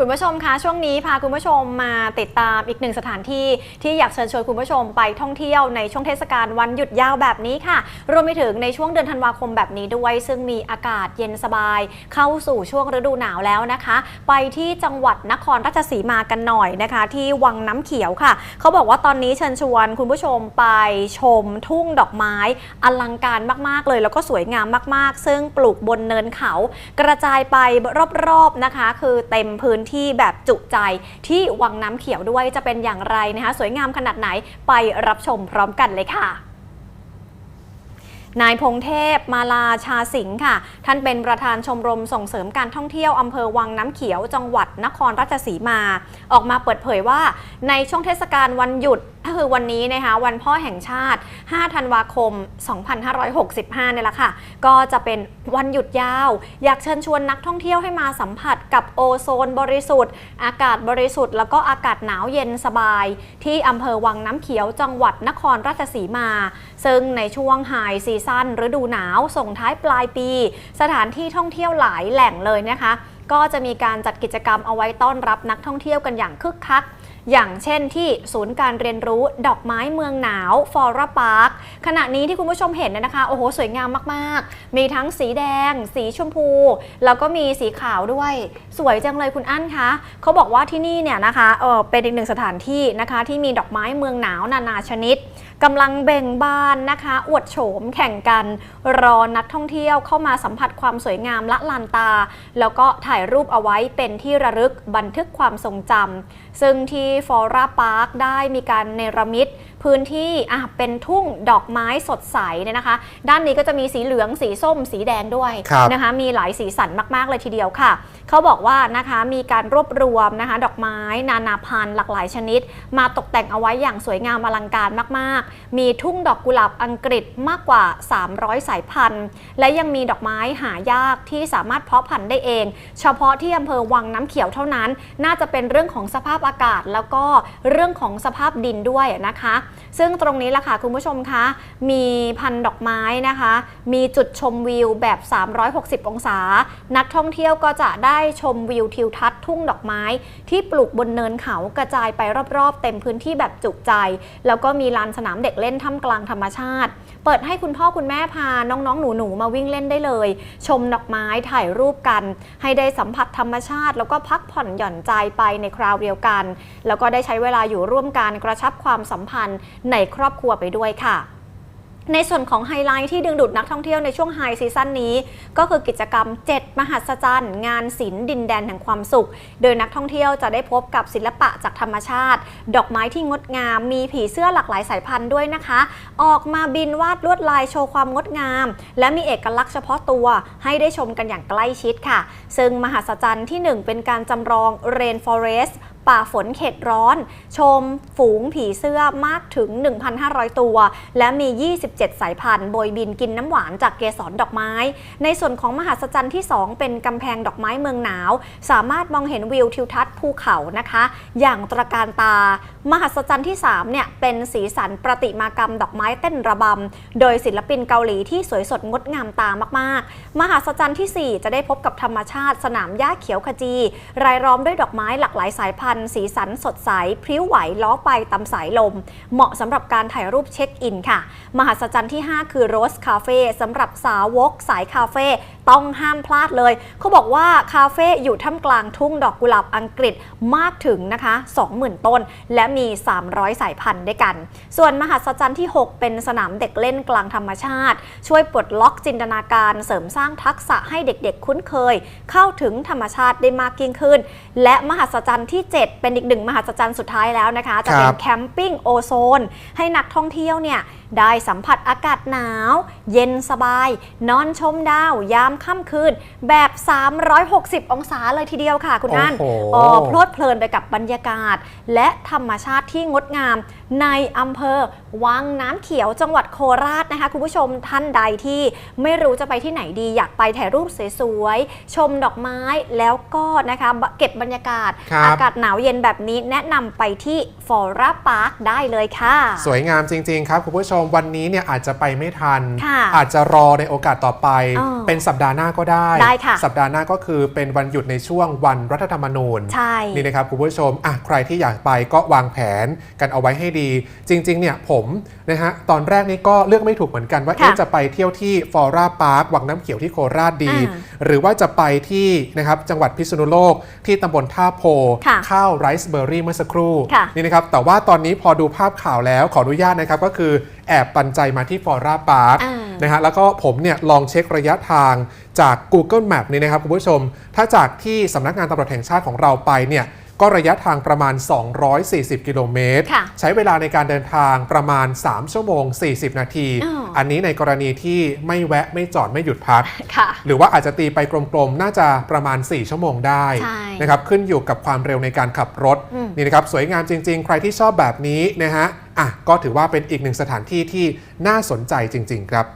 คุณผู้ชมคะช่วงนี้พาคุณผู้ชมมาติดตามอีกหนึ่งสถานที่ที่อยากเชิญชวนคุณผู้ชมไปท่องเที่ยวในช่วงเทศกาลวันหยุดยาวแบบนี้ค่ะ รวมไปถึงในช่วงเดือนธันวาคมแบบนี้ด้วย ซึ่งมีอากาศเย็นสบาย เข้าสู่ช่วงฤดูหนาวแล้วนะคะ ไปที่จังหวัดนครราชสีมากันหน่อยนะคะ ที่วังน้ำเขียวค่ะ เขาบอกว่าตอนนี้เชิญชวนคุณผู้ชมไปชมทุ่งดอกไม้อลังการมากๆเลย แล้วก็สวยงามมาก ๆ ซึ่งปลูกบนเนินเขา กระจายไปรอบๆนะคะ คือเต็มพื้นที่แบบจุใจที่วังน้ำเขียวด้วยจะเป็นอย่างไรนะคะ สวยงามขนาดไหนไปรับชมพร้อมกันเลยค่ะ นายพงเทพมาลาชาสิงห์ค่ะ ท่านเป็นประธานชมรมส่งเสริมการท่องเที่ยวอำเภอวังน้ำเขียวจังหวัดนครราชสีมา ออกมาเปิดเผยว่าในช่วงเทศกาลวันหยุดก็คือวันนี้นะคะวันพ่อแห่งชาติ 5 ธันวาคม 2565 เนี่ยแหละค่ะ ก็จะเป็นวันหยุดยาว อยากเชิญชวนนักท่องเที่ยวให้มาสัมผัสกับโอโซนบริสุทธิ์ อากาศบริสุทธิ์ แล้วก็อากาศหนาวเย็นสบาย ที่อำเภอวังน้ำเขียวจังหวัดนครราชสีมา ซึ่งในช่วงไฮซีซนฤดูหนาว ส่งท้ายปลายปี สถานที่ท่องเที่ยวหลายแหล่งเลยนะคะ ก็จะมีการจัดกิจกรรมเอาไว้ต้อนรับนักท่องเที่ยวกันอย่างคึกคัก อย่างเช่นที่ศูนย์การเรียนรู้ดอกไม้เมืองหนาวฟอร์พาร์คขณะนี้ที่คุณผู้ชมเห็นเนยนะคะ โอ้โห สวยงามมากๆ มีทั้งสีแดง สีชมพู แล้วก็มีสีขาวด้วย สวยจังเลยคุณอั้นคะเขาบอกว่าที่นี่เนี่ยนะคะเออเป็นอีกหนึ่งสถานที่นะคะที่มีดอกไม้เมืองหนาวนานาชนิดกำลังเบ่งบานนะคะ อวดโฉมแข่งกัน รอนักท่องเที่ยวเข้ามาสัมผัสความสวยงามละลานตา แล้วก็ถ่ายรูปเอาไว้เป็นที่ระลึกบันทึกความทรงจำซึ่งที่ฟอร่าพาร์คได้มีการเนรมิตพื้นที่อะเป็นทุ่งดอกไม้สดใสเนี่ยนะคะ ด้านนี้ก็จะมีสีเหลืองสีส้ม สีแดงด้วยครับนะคะ มีหลายสีสันมาก ๆ เลยทีเดียวค่ะ เขาบอกว่านะคะมีการรวบรวมนะคะ ดอกไม้นานาพันธุ์หลากหลายชนิด มาตกแต่งเอาไว้อย่างสวยงามอลังการมาก ๆ มีทุ่งดอกกุหลาบอังกฤษมากกว่า 300 สายพันธุ์ และยังมีดอกไม้หายากที่สามารถเพาะพันธุ์ได้เอง เฉพาะที่อำเภอวังน้ำเขียวเท่านั้น น่าจะเป็นเรื่องของสภาพอากาศแล้วก็เรื่องของสภาพดินด้วยนะคะ ซึ่งตรงนี้ล่ะค่ะคุณผู้ชมคะมีพันดอกไม้นะคะ มีจุดชมวิวแบบ 360 องศา นักท่องเที่ยวก็จะได้ชมวิวทิวทัศน์ทุ่งดอกไม้ ที่ปลูกบนเนินเขากระจายไปรอบๆ เต็มพื้นที่แบบจุใจ แล้วก็มีลานสนามเด็กเล่นท่ามกลางธรรมชาติ เปิดให้คุณพ่อคุณแม่พาน้องๆ หนูๆมาวิ่งเล่นได้เลย ชมดอกไม้ถ่ายรูปกัน ให้ได้สัมผัสธรรมชาติ แล้วก็พักผ่อนหย่อนใจไปในคราวเดียวกัน แล้วก็ได้ใช้เวลาอยู่ร่วมกันกระชับความสัมพันธ์ในครอบครัวไปด้วยค่ะในส่วนของไฮไลท์ที่ดึงดูดนักท่องเที่ยวในช่วงไฮซีซั่นนี้ ก็คือกิจกรรม 7 มหัศจรรย์ งานศิลป์ดินแดนแห่งความสุข โดยนักท่องเที่ยวจะได้พบกับศิลปะจากธรรมชาติ ดอกไม้ที่งดงาม มีผีเสื้อหลากหลายสายพันธุ์ด้วยนะคะ ออกมาบินวาดลวดลายโชว์ความงดงาม และมีเอกลักษณ์เฉพาะตัว ให้ได้ชมกันอย่างใกล้ชิดค่ะ ซึ่งมหัศจรรย์ที่ 1 เป็นการจำลอง Rainforest ป่าฝนเขตร้อน ชมฝูงผีเสื้อมากถึง 1,500 ตัว และมี 27 สายพันธุ์โบยบินกินน้ำหวานจากเกสรดอกไม้ ในส่วนของมหัศจรรย์ที่ 2 เป็นกำแพงดอกไม้เมืองหนาว สามารถมองเห็นวิวทิวทัศน์ ภูเขานะคะ อย่างตระการตา มหัศจรรย์ที่3เนี่ยเป็นสีสันประติมากรรมดอกไม้เต้นระบำ โดยศิลปินเกาหลีที่สวยสดงดงามตามากๆ มหัศจรรย์ทีสี่ 4 จะได้พบกับธรรมชาติสนามหญ้าเขียวขจี รายล้อมด้วยดอกไม้หลากหลายสายพันธุ์ สีสันสดใสพริ้วไหวล้อไปตามสายลม เหมาะสำหรับการถ่ายรูปเช็คอินค่ะ มหัศจรรย์ที่ 5 คือโรสคาเฟ่สำหรับสาวกสายคาเฟ่ ต้องห้ามพลาดเลย เขาบอกว่าคาเฟ่อยู่ท่ามกลางทุ่งดอกกุหลาบอังกฤษมากถึงนะคะ 20,000 ต้น และมี 300 สายพันธุ์ด้วยกัน ส่วนมหัศจรรย์ที่ 6 เป็นสนามเด็กเล่นกลางธรรมชาติ ช่วยปลดล็อกจินตนาการเสริมสร้างทักษะให้เด็กๆ คุ้นเคย เข้าถึงธรรมชาติได้มากยิ่งขึ้น และมหัศจรรย์ที่ 7 เป็นอีกหนึ่งมหัศจรรย์สุดท้ายแล้วนะคะ จะเป็นแคมปิ้งโอโซน ให้นักท่องเที่ยวเนี่ยได้สัมผัสอากาศหนาว เย็นสบาย นอนชมดาวยามค่ำคืน แบบ 360 องศาเลยทีเดียวค่ะคุณอันโอ้โห อ๋อเพลิดเพลินไปกับบรรยากาศ และธรรมชาติที่งดงาม ในอำเภอวังน้ำเขียวจังหวัดโคราชนะคะ คุณผู้ชมท่านใดที่ไม่รู้จะไปที่ไหนดี อยากไปถ่ายรูปสวยๆ ชมดอกไม้แล้วก็นะคะเก็บบรรยากาศ ครับ อากาศหนาวเย็นแบบนี้แนะนำไปที่ฟอร่าพาร์คได้เลยค่ะ สวยงามจริง ๆ ครับคุณผู้ชมวันนี้เนี่ยอาจจะไปไม่ทัน ค่ะอาจจะรอในโอกาสต่อไปอ๋อเป็นสัปดาห์ห์หน้าก็ได้ ได้ค่ะ สัปดาห์หน้าก็คือเป็นวันหยุดในช่วงวันรัฐธรรมนูญใช่ นี่นะครับคุณผู้ชมอะใครที่อยากไปก็วางแผนกันเอาไว้ให้ดีจริงๆเนี่ยผมนะฮะตอนแรกนี่ก็เลือกไม่ถูกเหมือนกันว่าค่ะเอ๊ะจะไปเที่ยวที่ฟอร่าพาร์ควังน้ำเขียวที่โคราชดีอ่าหรือว่าจะไปที่นะครับจังหวัดพิษณุโลกที่ตำบลท่าโพค่ะข้าวไรซ์เบอร์รี่เมื่อสักครู่ค่ะนี่นะครับแต่ว่าตอนนี้พอดูภาพข่าวแล้วขออนุญาตนะครับก็คือแอบปันใจมาที่ฟอร่าพาร์คอ่านะฮะแล้วก็ผมเนี่ยลองเช็คระยะทางจาก Google Map นี่นะครับคุณผู้ชม ถ้าจากที่สำนักงานตำรวจแห่งชาติของเราไปเนี่ย ก็ระยะทางประมาณ 240 กิโลเมตรค่ะใช้เวลาในการเดินทางประมาณ 3 ชั่วโมง 40 นาทีอ้ออัอันนี้ในกรณีที่ไม่แวะไม่จอดไม่หยุดพักค่ะหรือว่าอาจจะตีไปกลมๆ น่าจะประมาณ 4 ชั่วโมงได้ใช่นะครับขึ้นอยู่กับความเร็วในการขับรถอืมนี่นะครับสวยงามจริง ๆ ใครที่ชอบแบบนี้นะฮะอะก็ถือว่าเป็นอีกหนึ่งสถานที่ที่น่าสนใจจริง ๆ ครับ